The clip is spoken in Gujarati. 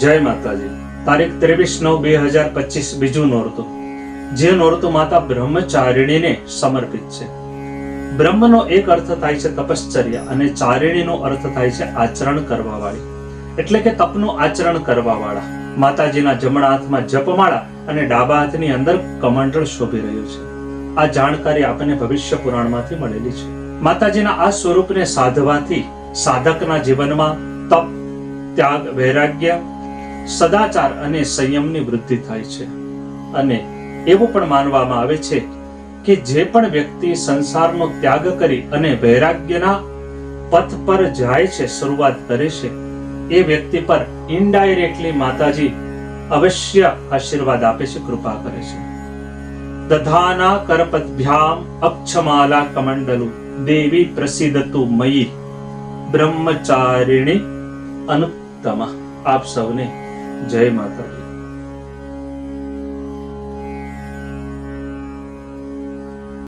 જય માતાજી. તારીખ ત્રેવીસ નવ બે હજાર પચીસ, બીજું નોરતું. જે નોરતું માતા બ્રહ્મચારિણીને સમર્પિત છે. બ્રહ્મનો એક અર્થ થાય છે તપશ્ચર્યા અને ચારિણીનો અર્થ થાય છે આચરણ કરવા એટલે કે તપનું આચરણ કરવા માતાજીના જમણા હાથમાં જપમાળા અને ડાબા હાથની અંદર કમંડળ શોભી રહ્યું છે. આ જાણકારી આપણને ભવિષ્ય પુરાણમાંથી મળેલી છે. માતાજીના આ સ્વરૂપને સાધવાથી સાધકના જીવનમાં તપ, ત્યાગ, વૈરાગ્ય સદાચાર અને સંયમની વૃદ્ધિ થાય છે. અને એવું પણ માનવામાં આવે છે કે જે પણ વ્યક્તિ સંસારનો ત્યાગ કરી અને વૈરાગ્યના પથ પર જાય છે, શરૂઆત કરે છે, એ વ્યક્તિ પર ઇનડાયરેક્ટલી માતાજી અવશ્ય આશીર્વાદ આપે છે, કૃપા કરે છે. દધાના કરપદભ્યામ અક્ષમાલા કમંડલુ, દેવી પ્રસિદ્ધતુ મયી બ્રહ્મચારિણી અનુત્તમ. આપ સૌને જય માતાજી.